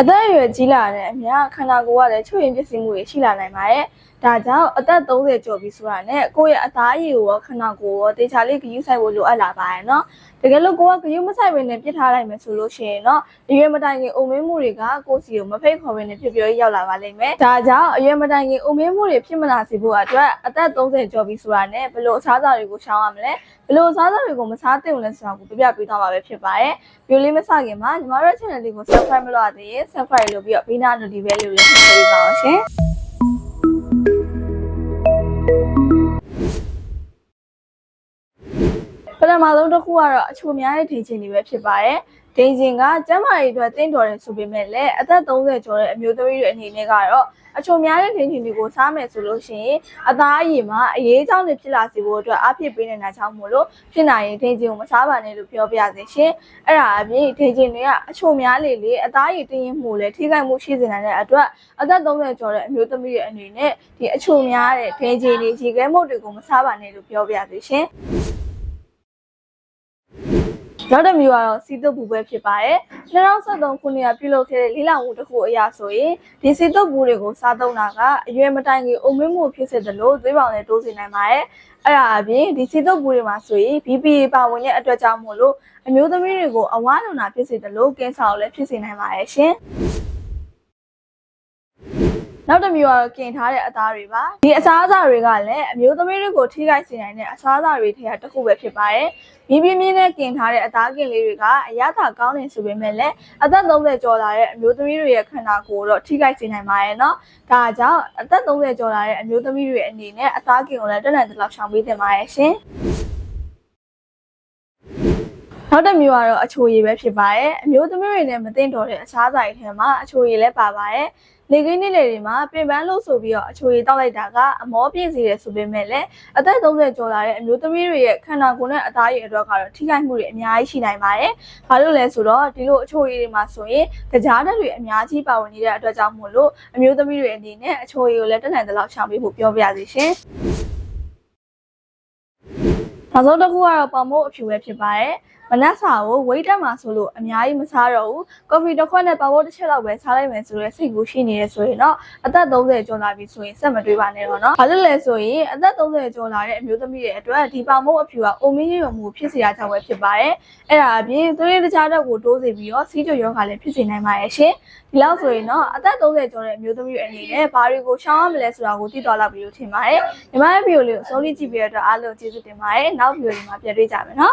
အသက်အရွယ်ကြီးလာတဲ့အမြခန္ဓာကိုယ်ကလည်းချွတ်ရင်ပစ္စည်းမှုတွေရှိလာနိုင်ပါတယ်။ဒါကြောင့်အသက်30ကျော်ပြီဆိုတာနဲ့ကိုယ့်ရဲ့အသားအရည်ကိုရောခန္ဓာကိုယ်ရောတေချာလေးဂရုစိုက်ဖို့လိုအပ်လာပါတယ်နော်။တကယ်လို့ကိုယ်ကဂရုမစိုက်ဘဲနဲ့ပြစ်ထားလိုက်မယ်ဆိုလို့ရှိရင်တော့အရွယ်မတိုင်ခင်အုံမင်းမှုတွေကကိုယ့်စီကိုမဖိတ်ခေါ်ဘဲနဲ့ဖြစ်ပြောရောက်လာပါလိမ့်မယ်။ဒါကြောင့်အရွယ်မတိုင်ခင်အုံမင်းမှုတွေဖြစ်မလာစေဖို့အတွက်အသက်30ကျော်ပြီဆိုတာနဲ့ဘယ်လိုအစားအစာတွေကိုရှောင်ရမလဲ။ဘယ်လိုအစားအစာတွေကိုမစားသင့်ဘူးလဲဆိုတာကိုပြပြပေးသွားမှာပဲဖြစ်ပါတယ်။ဗီဒီယိုလေးမစခင်မှာညီမတို့ channel လေးကို subscribe မလုပ်ရသေးရင် subscribe လုပ်ပြီးတော့ဘေးနား notification လေးကိုလည်းနှိပ်ပေးပါအောင်ရှင် မဆုံးတစ်ခုကတော့အချိုများတဲ့ဒိန်ချင်တွေပဲဖြစ်ပါတယ်ဒိန်ချင်ကကျန်းမာရေးအတွက်တင့်တော်တယ်ဆိုပေမဲ့လည်းအသက်30ကျော်တဲ့အမျိုးသမီးတွေအနေနဲ့ကတော့အချိုများတဲ့ဒိန်ချင်တွေကိုစားမယ်ဆိုလို့ရှိရင်အသားအရည်မှာအရေးအကြောင်းတွေဖြစ်လာစေဖို့အတွက်အားဖြစ်ပေးနေတာကြောင့်မို့လို့ဖြစ်နိုင်ရင်ဒိန်ချင်ကိုမစားပါနဲ့လို့ပြောပြရစေရှင်အဲ့ဒါအပြင်ဒိန်ချင်တွေကအချိုများလေလေအသားအရည်တင်းရင်မှုလည်းထိခိုက်မှုရှိစေနိုင်တဲ့အတွက်အသက်30ကျော်တဲ့အမျိုးသမီးတွေအနေနဲ့ဒီအချိုများတဲ့ဒိန်ချင်တွေရေခဲမှုတ်တွေကိုမစားပါနဲ့လို့ပြောပြရစေရှင် နောက်တစ်မျိုးကတော့စီတုပ်ဘူးပဲဖြစ်ပါတယ်။2023ခုနှစ်ကပြုလုပ်ခဲ့တဲ့လေးလောင်မှုတစ်ခုအရာဆိုရင်ဒီစီတုပ်ဘူးတွေကိုစားသုံးတာကအရွယ်မတိုင်ခင်အုံမင်းမှုဖြစ်စေတယ်လို့သွေးပေါင်နဲ့တိုးစေနိုင်ပါတယ်။အဲ့ဒါအပြင်ဒီစီတုပ်ဘူးတွေမှာဆိုရင် BPA ပါဝင်တဲ့အတွက်ကြောင့်မို့လို့အမျိုးသမီးတွေကိုအဝါလွန်တာဖြစ်စေတယ်လို့ကင်းဆာကိုလည်းဖြစ်စေနိုင်ပါတယ်ရှင်။ နောက်တစ်မျိုးကတော့กินထားတဲ့အသားတွေပါဒီအစားအစာတွေကလည်းအမျိုးသမီးတွေကိုထိခိုက်စေနိုင်တဲ့အစားအစာတွေထဲကတစ်ခုပဲဖြစ်ပါတယ်မြင်းပြင်းပြင်းနဲ့กินထားတဲ့အသားကင်လေးတွေကအရသာကောင်းနေဆိုပေမဲ့လည်းအသက်30ကျော်လာတဲ့အမျိုးသမီးတွေရဲ့ခန္ဓာကိုယ်တော့ထိခိုက်စေနိုင်ပါတယ်နော်ဒါကြောင့်အသက်30ကျော်လာတဲ့အမျိုးသမီးတွေအနေနဲ့အသားကင်ကိုလည်းတက်နိုင်တဲ့လောက်ရှောင်ပေးသင့်ပါတယ်ရှင် နောက်တစ်မျိုးကတော့အချိုရည်ပဲဖြစ်ပါတယ်အမျိုးသမီးတွေနဲ့မသိတော်တဲ့အစားအစာတွေထဲမှာအချိုရည်လည်းပါပါတယ်လေကင်းနေ့လေတွေမှာပြင်ပန်းလို့ဆိုပြီးတော့အချိုရည်တောက်လိုက်တာကအမောပြည့်စီတယ်ဆိုပေမဲ့လည်းအသက်30ကျော်လာတဲ့အမျိုးသမီးတွေရဲ့ခန္ဓာကိုယ်နဲ့အသားရည်အတွက်ကတော့ထိခိုက်မှုတွေအများကြီးရှိနိုင်ပါတယ်။ဘာလို့လဲဆိုတော့ဒီလိုအချိုရည်တွေမှာဆိုရင်ကြားဓာတ်တွေအများကြီးပါဝင်နေတဲ့အတွက်ကြောင့်မို့လို့အမျိုးသမီးတွေအနေနဲ့အချိုရည်ကိုလည်းတက်နိုင်တဲ့လောက်ရှောင်ပေးဖို့ပြောပြရစီရှင်။နောက်ဆုံးတစ်ခုကတော့ပေါင်မို့အဖြူပဲဖြစ်ပါတယ်။မနက်စာကိုဝိတ်တက်မှာဆိုလို့အများကြီးမစားတော့ဘူး။ကော်ဖီတစ်ခွက်နဲ့ပေါင်မို့တစ်ချက်လောက်ပဲစားလိုက်မယ်ဆိုရဲစိတ်ကူးရှိနေရဆိုရင်တော့အသက်30ကျော်လာပြီဆိုရင်စက်မတွေးပါနဲ့တော့နော်။ဘာလို့လဲဆိုရင်အသက်30ကျော်လာတဲ့အမျိုးသမီးတွေအတွက်ဒီပေါင်မို့အဖြူကအိုမင်းရွံမှုဖြစ်စေရကြောင်းပဲဖြစ်ပါတယ်။အဲ့ဒါအပြင်သွေးတခြားတော့ကိုတိုးစေပြီးတော့စီးကြရောဂါလည်းဖြစ်စေနိုင်ပါရဲ့ရှင်။ဒီလောက်ဆိုရင်တော့အသက်30ကျော်တဲ့အမျိုးသမီးတွေအနေနဲ့ဘာတွေကိုရှောင်ရမလဲဆိုတာကိုသိတော်လောက်ပြီလို့ထင်ပါတယ်။ညီမရဲ့ဗီဒီယိုလေးကိုအဆုံးလေးကြည့်ပြီးတော့အားလုံးကျေးဇူးတင်ပါတယ်။နောက်ဗီဒီယိုတွေမှာပြန်တွေ့ကြမယ်နော်။